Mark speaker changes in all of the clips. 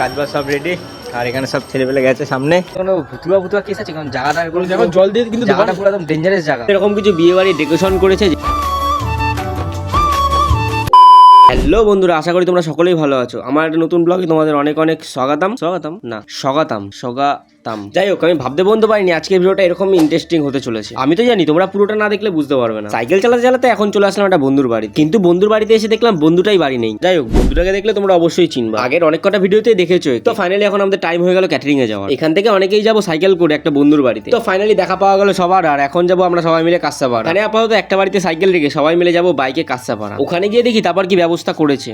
Speaker 1: কাজ বাজ সব রেডি আর এখানে সব ছেলেপেলে গেছে সামনে। কোনো ভুতুয়া ভুতুয়া কেস আছে কারণ জায়গাটা এরকম
Speaker 2: দেখো জল দিয়ে কিন্তু
Speaker 1: জায়গাটা পুরো একদম ডেঞ্জারাস জায়গা। এরকম কিছু বিয়ে বাড়ি ডেকোরেশন করেছে হ্যালো বন্ধুরা আশা করি তোমরা সকলেই ভালো আছো। আমার একটা নতুন ব্লগে তোমাদের অনেক অনেক স্বাগতম। স্বাগতম। না স্বাগতম। স্বাগতম যাই হোক, আমি ভাবতে বলতে পারিনি আজকে ভিডিওটা এরকম ইন্টারেস্টিং হতে চলেছে। আমি তো জানি, তোমরা পুরোটা না দেখলে বুঝতে পারবে না। সাইকেল চালাতে চালাতে এখন চলে আসলাম একটা বন্ধুর বাড়ি। কিন্তু বন্ধুর বাড়িতে এসে দেখলাম বন্ধুটাই বাড়ি নেই। যাই হোক, বন্ধুটাকে দেখলে তোমরা অবশ্যই চিনবা। আগের অনেক কটা ভিডিওতে দেখেছ তো ফাইনালি এখন আমাদের টাইম হয়ে গেল ক্যাটারিং এ যাওয়ার। এখান থেকে অনেকেই যাব সাইকেল করে একটা বন্ধুর বাড়িতে। তো ফাইনালি দেখা পাওয়া গেল সবার, আর এখন যাব আমরা সবাই মিলে কাস্তাপাড়া মানে আপাতত একটা বাড়িতে সাইকেল রেখে সবাই মিলে যাব বাইকে কাস্তাপাড়া ওখানে গিয়ে দেখি তারপর কি ব্যবস্থা করেছে।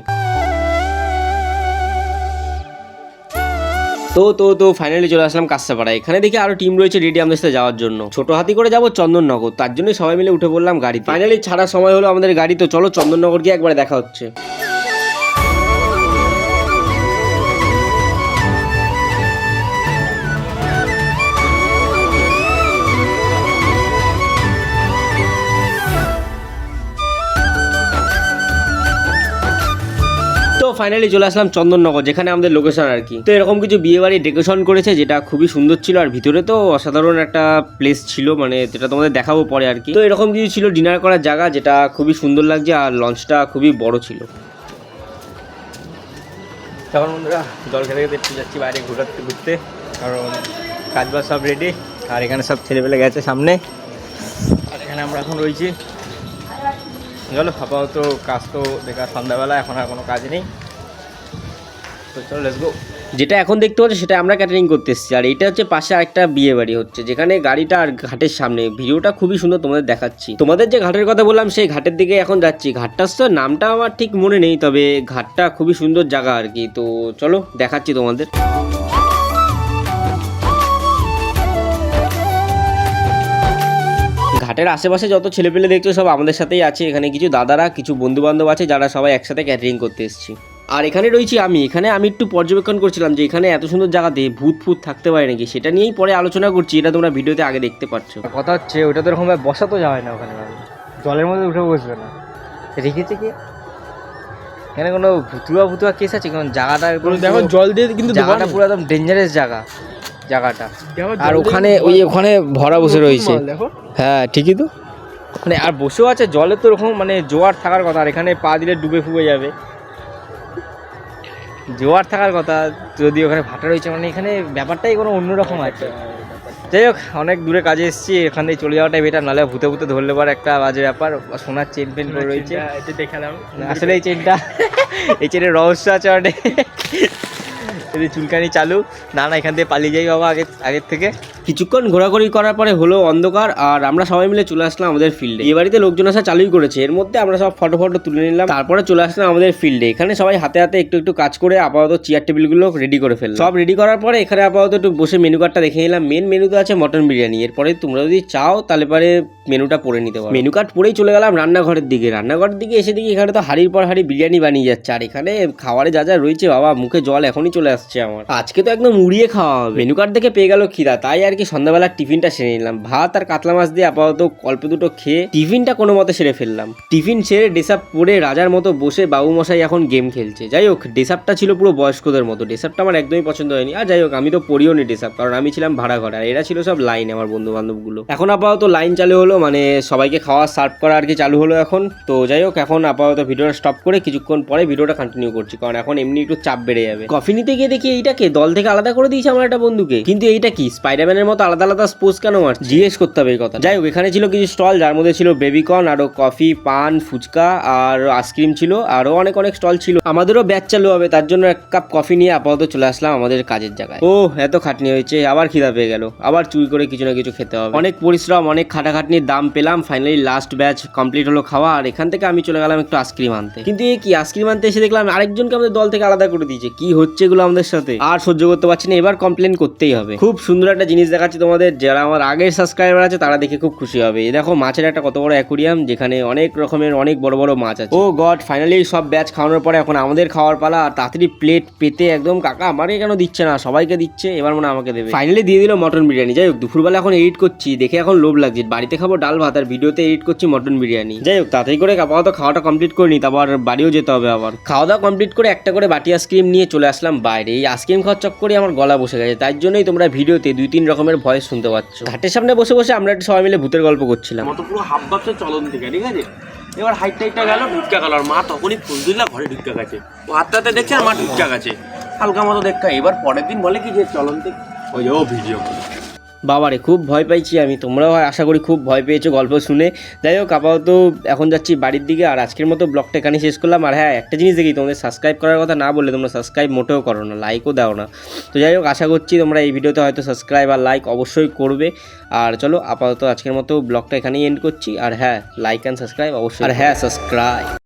Speaker 1: তো তো তো ফাইনালি চলে আসলাম কাস্তাপাড়া এখানে দেখি আরও টিম রয়েছে রেডি আমাদের সাথে যাওয়ার জন্য। ছোট হাতি করে যাব চন্দননগর, তার জন্য সবাই মিলে উঠে পড়লাম গাড়ি ফাইনালি ছাড়ার সময় হলো আমাদের গাড়ি, তো চলো চন্দননগর গিয়ে একবার দেখা হচ্ছে। ফাইনালি চলে আসলাম চন্দননগর, যেখানে আমাদের লোকেশন আর কি। তো এরকম কিছু বিয়ে বাড়ি ডেকোরেশন করেছে, যেটা খুবই সুন্দর ছিল, আর ভিতরে তো অসাধারণ একটা প্লেস ছিল মানে যেটা তোমাদের দেখাবো পরে আর কি। তো এরকম কিছু ছিল ডিনার করার জায়গা, যেটা খুবই সুন্দর লাগছে, আর লঞ্চটা খুবই বড় ছিল। তখন বন্ধুরা? জল খেতে খেতে একটু যাচ্ছি বাইরে ঘুরতে ঘুরতে। কারণ কাজ বাজ সব রেডি আর এখানে সব ছেলেপেলে গেছে সামনে। আর এখানে আমরা এখন রয়েছি। চলো, আপাতত কাজ তো বেকার সন্ধ্যাবেলা, এখন আর কোনো কাজ নেই। যেটা এখন দেখতে পাচ্ছ সেটা আমরা ক্যাটারিং করতে এসেছি। আর এটা হচ্ছে পাশে আরেকটা বিয়ে বাড়ি হচ্ছে, যেখানে গাড়িটা আর ঘাটের সামনে। ভিডিওটা খুবই সুন্দর তোমাদের দেখাচ্ছি। তোমাদের যে ঘাটের কথা বললাম, সেই ঘাটের দিকে এখন যাচ্ছি। ঘাটটার তো নামটা আমার ঠিক মনে নেই, তবে ঘাটটা খুবই সুন্দর জায়গা আর কি। তো চলো, দেখাচ্ছি তোমাদের। ঘাটের আশেপাশে যত ছেলেপেলে দেখছ, সব আমাদের সাথেই আছে। এখানে কিছু দাদারা, কিছু বন্ধু বান্ধব আছে, যারা সবাই একসাথে ক্যাটারিং করতে এসেছি। আর এখানে রয়েছি আমি। এখানে আমি একটু পর্যবেক্ষণ করছিলাম যে এখানে এত সুন্দর জায়গাতে ভূত ফুত থাকতে পারে নাকি? সেটা নিয়েই পরে আলোচনা করছি। এটা তোমরা ভিডিওতে আগে দেখতে পাচ্ছ। কথা হচ্ছে ওটা তো এরকম বসা তো যায় না ওখানে জলের মধ্যে উঠে বসবে না। রেখেছে কি? এখানে কোনো ভুতুয়া ভুতুয়া কেস আছে? কারণ জায়গাটা
Speaker 2: দেখো জল দিয়ে কিন্তু
Speaker 1: জায়গাটা পুরো একদম ডেঞ্জারাস জায়গা। জায়গাটা। আর ওখানে ওই ওখানে ভরা বসে রয়েছে।
Speaker 2: দেখো।
Speaker 1: হ্যাঁ ঠিকই তো। মানে আর বসেও আছে জলে তো ওরকম মানে জোয়ার থাকার কথা। আর এখানে পা দিলে ডুবে ফুবে যাবে। জোয়ার থাকার কথা যদি ওখানে ভাটা রয়েছে মানে এখানে ব্যাপারটাই কোনো অন্যরকম আছে যাই হোক অনেক দূরে কাজে এসেছি এখানে থেকে চলে যাওয়াটাই বেটার নাহলে ভূতে ভূতে ধরলে পর একটা বাজে ব্যাপার সোনার চেন পেন করে রয়েছে।
Speaker 2: দেখালাম
Speaker 1: আসলে এই চেনটা এই চেনের রহস্য আছে অনেক। যদি চুলকানি চালু, না না, এখান থেকে পালিয়ে যাই বাবা আগে আগের থেকে। কিছুক্ষণ ঘোরাঘুরি করার পরে হলো অন্ধকার আর আমরা সবাই মিলে চলে আসলাম আমাদের ফিল্ডে এই বাড়িতে লোকজন আসা চালুই করেছে। এর মধ্যে আমরা সব ফটো ফটো তুলে নিলাম। তারপরে চলে আসলাম আমাদের ফিল্ডে এখানে সবাই হাতে হাতে একটু একটু কাজ করে আপাতত চেয়ার টেবিলগুলো রেডি করে ফেললাম। সব রেডি করার পরে এখানে আপাতত একটু বসে মেনু কার্ডটা দেখে নিলাম। মেন মেনুতে আছে মটন বিরিয়ানি এরপরে তোমরা যদি চাও, তাহলে পরে মেনুটা পরে নিতে পারো। মেনু কার্ড পরেই চলে গেলাম রান্নাঘরের দিকে। রান্নাঘরের দিকে এসে দেখি এখানে তো হাড়ির পর হাড়ি বিরিয়ানি বানিয়ে যাচ্ছে। আর এখানে খাবারে যা যা রয়েছে বাবা, মুখে জল এখনই চলে আসছে। আমার। আজকে তো একদম উড়িয়ে খাওয়া হবে। মেনু কার্ড দেখে পেয়ে গেল খিদা, তাই আর কি সন্ধ্যাবেলা টিফিনটা সেরে নিলাম। ভাত আর কাতলা মাছ দিয়ে আপাতত অল্প দুটো খেয়ে টিফিনটা কোনো মতে সেরে ফেললাম। টিফিন সেরে ডেসাপ পরে রাজার মতো বসে বাবু মশাই এখন গেম খেলছে। যাই হোক, ডেসাপটা ছিল পুরো বয়স্কদের মতো। ডেসাপটা আমার একদমই পছন্দ হয়নি। আর যাই হোক, আমি তো পড়িও নি ডেসাপ, কারণ আমি ছিলাম ভাড়া ঘর আর এরা ছিল সব লাইন আমার বন্ধু বান্ধবগুলো এখন আপাতত লাইন চালু হলো মানে সবাইকে খাওয়া সার্ভ করা আর কি চালু হলো এখন। তো যাই হোক, এখন আপাতত ভিডিওটা স্টপ করে কিছুক্ষণ পরে ভিডিওটা কন্টিনিউ করছি, কারণ এখন এমনি একটু চাপ বেড়ে যাবে। কফি নিতে গিয়ে দেখি এইটাকে দল থেকে আলাদা করে দিয়েছে আমার একটা বন্ধুকে? কিন্তু এইটা কি? স্পাইডারম্যানের মতো আলাদা আলাদা স্পোজ কেন মারছে জিজ্ঞেস করতে হবে এই কথা যাই হোক, এখানে ছিল কিছু স্টল যার মধ্যে ছিল বেবিকর্ন আরও কফি পান, ফুচকা, আর আইসক্রিম ছিল, আরও অনেক অনেক স্টল ছিল। আমাদেরও ব্যাচ চালু হবে, তার জন্য এক কাপ কফি নিয়ে আপাতত চলে আসলাম আমাদের কাজের জায়গায়। ও এত খাটনি হয়েছে, আবার খিদা পেয়ে গেল। আবার চুরি করে কিছু না কিছু খেতে হবে। অনেক পরিশ্রম, অনেক খাটাখাটনির দাম পেলাম ফাইনালি লাস্ট ব্যাচ কমপ্লিট হলো খাওয়া, আর এখান থেকে আমি চলে গেলাম একটু আইসক্রিম আনতে। কিন্তু এই কি আইসক্রিম আনতে এসে দেখলাম আরেকজনকে আমাদের দল থেকে আলাদা করে দিয়েছে। কি হচ্ছে এগুলো আমাদের সাথে। আর সহ্য করতে পারছি না এবার কমপ্লেন করতেই হবে। খুব সুন্দর একটা জিনিস দেখাচ্ছি তোমাদের যারা আমার আগের সাবস্ক্রাইবার আছে তারা দেখে খুব খুশি হবে। দেখো মাছের একটা কত বড় অ্যাকুরিয়াম যেখানে অনেক রকমের অনেক বড় বড় মাছ আছে। ও গড ফাইনালি সব ব্যাচ খাওয়ানোর পরে এখন আমাদের খাওয়ার পালা আর তাড়াতাড়ি প্লেট পেতে একদম কাকা আমাকে কেন দিচ্ছে না? সবাইকে দিচ্ছে এবার মনে হয় আমাকে দেবে। ফাইনালি দিয়ে দিল মটন বিরিয়ানি যাই হোক দুপুরবেলা এখন এডিট করছি দেখে এখন লোভ লাগছে। বাড়িতে খাব ডাল ভাত আর ভিডিওতে এডিট করছি মটন বিরিয়ানি যাই হোক তাড়াতাড়ি করে আপাতত খাওয়াটা কমপ্লিট করে নি তারপর বাড়িও যেতে হবে আবার। খাওয়া দাওয়া কমপ্লিট করে একটা করে বাটি আইসক্রিম নিয়ে চলে আসলাম বাইরে আর এই আইসক্রিম খাওয়ার চক্করে আমার গলা বসে গেছে। তার জন্যই তোমরা ভিডিওতে দুই তিন রকমের ভয়েস শুনতে পাচ্ছ। ঘাটের সামনে বসে বসে আমরা একটু সবাই মিলে ভূতের গল্প করছিলাম।
Speaker 3: মতো পুরো হাফ বাপসে চলন থেকে ঠিক আছে? এবার হাইট টাইটটা গেল ঢুকা গেল। আর মা তখনই ফুল দিলা ঘরে ঢুকা গেছে। ও হাতটাতে দেখছে আর মা ঢুকা গেছে। হালকা মতো দেখা এবার পরের দিন বলে কি যে চলন থেকে ওই ও ভিডিও
Speaker 1: বাবারে খুব ভয় পাইছি আমি। তোমরাও আশা করি খুব ভয় পেয়েছ গল্প শুনে। যাই হোক আপাতত এখন যাচ্ছি বাড়ির দিকে আর আজকের মতো ব্লগটা এখানে শেষ করলাম। আর হ্যাঁ একটা জিনিস দেখি তোমাদের সাবস্ক্রাইব করার কথা না বললে তোমরা সাবস্ক্রাইব মোটেও করো না লাইকও দাও না। তো যাই হোক আশা করছি তোমরা এই ভিডিওতে হয়তো সাবস্ক্রাইব আর লাইক অবশ্যই করবে। আর চলো আপাতত আজকের মতো ব্লগটা এখানেই এন্ড করছি। আর হ্যাঁ লাইক অ্যান্ড সাবস্ক্রাইব অবশ্যই আর হ্যাঁ সাবস্ক্রাইব